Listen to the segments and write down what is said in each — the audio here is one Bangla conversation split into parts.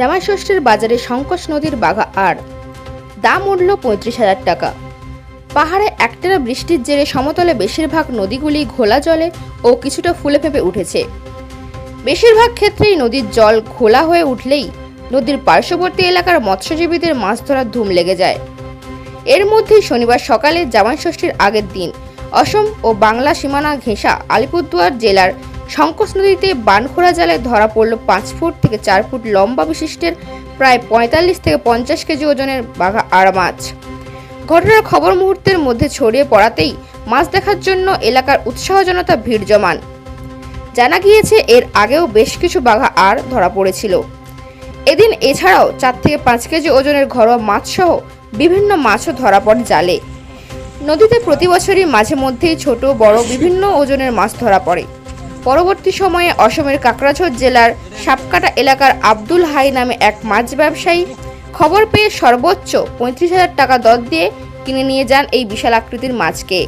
জামাই ষষ্ঠীর বাজারে সংকোচ নদীর বাঘা আর। দাম উঠল পঁয়ত্রিশ হাজার টাকা। পাহাড়ে একটানা বৃষ্টির জেরে সমতলে বেশিরভাগ নদীগুলি ঘোলা জলে ও কিছুটা ফুলে ফেঁপে উঠেছে। বেশিরভাগ ক্ষেত্রেই নদীর জল ঘোলা হয়ে উঠলেই নদীর পার্শ্ববর্তী এলাকার মৎস্যজীবীদের মাছ ধরার ধুম লেগে যায়। এর মধ্যেই শনিবার সকালে জামাই ষষ্ঠীর আগের দিন অসম ও বাংলা সীমানা ঘেঁষা আলিপুরদুয়ার জেলার শঙ্কোষ নদীতে বানখোড়া জালে ধরা পড়ল পাঁচ ফুট থেকে চার ফুট লম্বা বিশিষ্টের প্রায় পঁয়তাল্লিশ থেকে পঞ্চাশ কেজি ওজনের বাঘা আড়া মাছ ঘটনার খবর মুহূর্তের মধ্যে ছড়িয়ে পড়াতেই মাছ দেখার জন্য এলাকার উৎসাহজনতা ভিড় জমান। জানা গিয়েছে এর আগেও বেশ কিছু বাঘা আর ধরা পড়েছিল। এদিন এছাড়াও চার থেকে পাঁচ কেজি ওজনের ঘরোয়া মাছসহ বিভিন্ন মাছও ধরা পড়ে জালে। নদীতে প্রতি বছরই মাঝে মধ্যেই ছোট, বড়, বিভিন্ন ওজনের মাছ ধরা পড়ে। পরবর্তী সময়ে অসমের কাকড়াঝোড় জেলার সাপকাটা এলাকার আব্দুল হাই নামে এক মাছ ব্যবসায়ী খবর পেয়ে সর্বোচ্চ পঁয়ত্রিশ হাজার টাকা দর দিয়ে কিনে নিয়ে যান এই বিশাল আকৃতির মাছকে।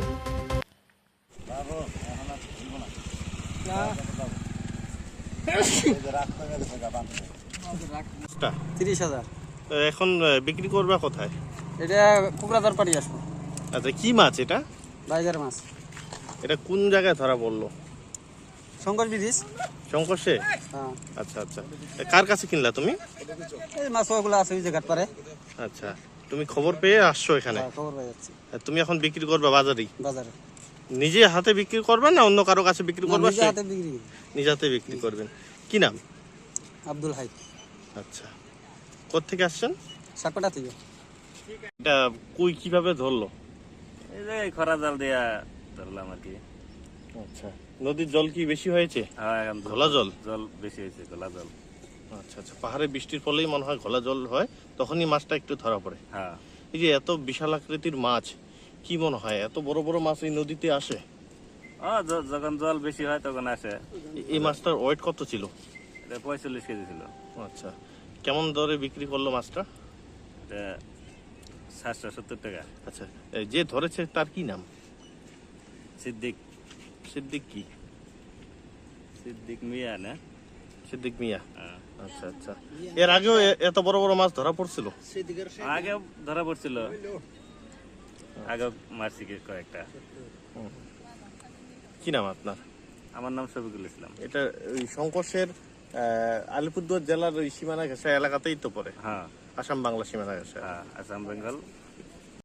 তিরিশ হাজার। এখন বিক্রি করবা কোথায়? এটা পাড়ি আসব। আচ্ছা কি মাছ এটা? বাইজার মাছ। এটা কোন জায়গায় ধরা পড়ল শঙ্কর ব্রিজ শঙ্করসে হ্যাঁ। আচ্ছা আচ্ছা। কার কাছে কিনলা তুমি? এই মাছ আছে ওই জায়গার পারে আচ্ছা তুমি খবর পেয়ে আসছো এখানে? হ্যাঁ, খবর পাই যাচ্ছি। তুমি এখন বিক্রি করবে বাজারেই? বাজারে। নিজে হাতে বিক্রি করবেন না অন্য কারও কাছে বিক্রি না, করবে? নিজে হাতে বিক্রি নিজে হাতে বিক্রি করবেন। কি নাম? আব্দুল হাই। আচ্ছা। কোত্থেকে আসছেন? সাকটা থেকে। এটা কই কীভাবে ধরলো? এই যে খরা জাল দিয়া ধরলাম আর কি। আচ্ছা। নদীর জল কি বেশি হয়েছে? হ্যাঁ ঘোলা জল? জল বেশি হয়েছে ঘোলা জল। আচ্ছা আচ্ছা। পাহাড়ে বৃষ্টির ফলেই মনে হয় ঘোলা জল হয় তখনই মাছটা একটু ধরা পড়ে। হ্যাঁ। এই যে এত বিশাল আকৃতির মাছ কি মনে হয়? এত বড় বড় মাছ এই নদীতে আসে? ও যখন জল বেশি হয় তখন আসে। এই মাছটার ওয়েট কত ছিল? এটা পঁয়তাল্লিশ কেজি ছিল। আচ্ছা। কেমন দরে বিক্রি করল মাছটা? সাতশো সত্তর টাকা। আচ্ছা। এই যে ধরেছে তার কি নাম? সিদ্দিক। সিদ্দিক কি? সিদ্দিক মিয়া না? সিদ্দিক মিয়া। হ্যাঁ। আচ্ছা আচ্ছা। এর আগেও এত বড় বড় মাছ ধরা পড়ছিল? আগে ধরা পড়ছিল। আগে মারছি কয়েকটা। কি নাম আপনার? আমার নাম শফিকুল ইসলাম। এটা ওই শঙ্কর্ষের আলিপুরদুয়ার জেলার ওই সীমানা ঘেঁষা এলাকাতেই তো পড়ে। হ্যাঁ। আসাম বাংলা সীমানা ঘেঁষা। হ্যাঁ আসাম বেঙ্গল।